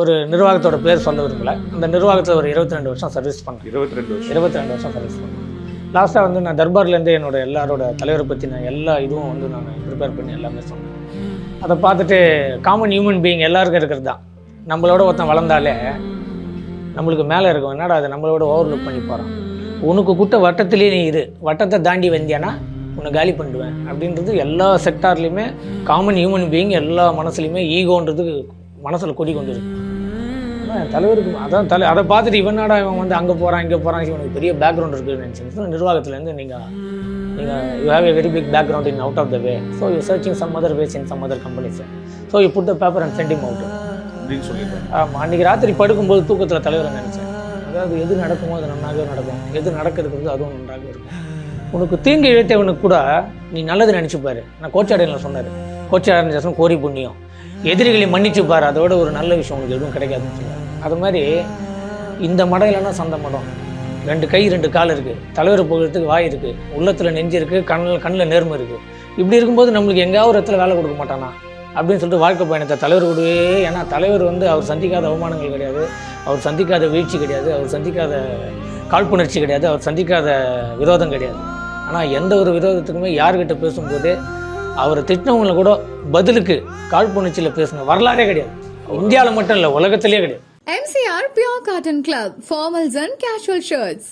ஒரு நிர்வாகத்தோட பேர் சொல்ல விரும்பல. அந்த நிர்வாகத்தில் ஒரு இருபத்தி ரெண்டு வருஷம் சர்வீஸ் பண்ணேன். இருபத்தி ரெண்டு வருஷம். இருபத்தி ரெண்டு வருஷம் சர்வீஸ் பண்ணேன். லாஸ்ட்டாக வந்து நான் தர்பார்லேருந்து என்னோட எல்லாரோட தலைவரை பற்றி நான் எல்லா இதுவும் வந்து நான் ப்ரிப்பேர் பண்ணி எல்லாமே சொன்னேன். அதை பார்த்துட்டு காமன் ஹியூமன் பீயிங் எல்லாருக்கும் இருக்கிறது தான். நம்மளோட ஒருத்தன் வளர்ந்தாலே நம்மளுக்கு மேலே இருக்கும் என்னடா அது நம்மளோட ஓவர்லுக் பண்ணி போகிறான் உனக்கு குட்ட வட்டத்திலே நீ இரு. வட்டத்தை தாண்டி வந்தியானா உன்னை காலி பண்ணிடுவேன். அப்படின்றது எல்லா செக்டார்லேயுமே காமன் ஹியூமன் பீயிங் எல்லா மனசுலையுமே ஈகோன்றது மனசில் கொடி கொண்டு அதான் தலைவருக்கு அதான் தலை அதை பார்த்துட்டு இவனாடா இவன் வந்து அங்கே போகிறான் இங்கே போகிறான் இவனுக்கு பெரிய பேக்ரவுண்ட் இருக்குன்னு நினச்சேன். நிர்வாகத்துலேருந்து நீங்கள் நீங்கள் you have a very big background in out of the way so you searching some other ways in some other companies so you put the paper and send him out அப்படின்னு சொல்லியிருக்காங்க. ஆமாம் அன்றைக்கி ராத்திரி படுக்கும்போது தூக்கத்தில் தலைவரை நினச்சேன். அதாவது எது நடக்குமோ அது நன்னாகவே நடக்கும். எது நடக்கிறது வந்து அதுவும் நன்றாக இருக்கும். உனக்கு தீங்கு இழைத்தவனுக்கு கூட நீ நல்லது நினச்சிப்பாரு. நான் கோச்சாடையில் சொன்னார். கோச்சாடன் ஜாசன் கோரி புண்ணியம். எதிரிகளை மன்னிச்சு பாரு அதோட ஒரு நல்ல விஷயம் உனக்கு எதுவும் கிடைக்காதுன்னு சொல்லுவாங்க அது மாதிரி இந்த மடம் இல்லைன்னா சந்த மடம். ரெண்டு கை ரெண்டு கால் இருக்குது தலைவர் போகிறதுக்கு வாய் இருக்குது உள்ளத்தில் நெஞ்சு இருக்குது கண்ணில் கண்ணில் நேர்மை இருக்குது இப்படி இருக்கும்போது நம்மளுக்கு எங்கேயாவது ஒரு இடத்துல வேலை கொடுக்க மாட்டானா? அப்படின்னு சொல்லிட்டு வாழ்க்கை பயணத்தை தலைவர் கூடவே ஏன்னா தலைவர் வந்து அவர் சந்திக்காத அவமானங்கள் கிடையாது. அவர் சந்திக்காத வீழ்ச்சி கிடையாது. அவர் சந்திக்காத காழ்ப்புணர்ச்சி கிடையாது. அவர் சந்திக்காத விரோதம் கிடையாது. ஆனால் எந்த ஒரு விரோதத்துக்குமே யார்கிட்ட பேசும்போது அவரை திட்டினவங்கள கூட பதிலுக்கு காழ்ப்புணர்ச்சியில் பேசின வரலாறே கிடையாது இந்தியாவில் மட்டும் இல்லை உலகத்திலே கிடையாது MCR Pure Cotton Club, formals and casual shirts.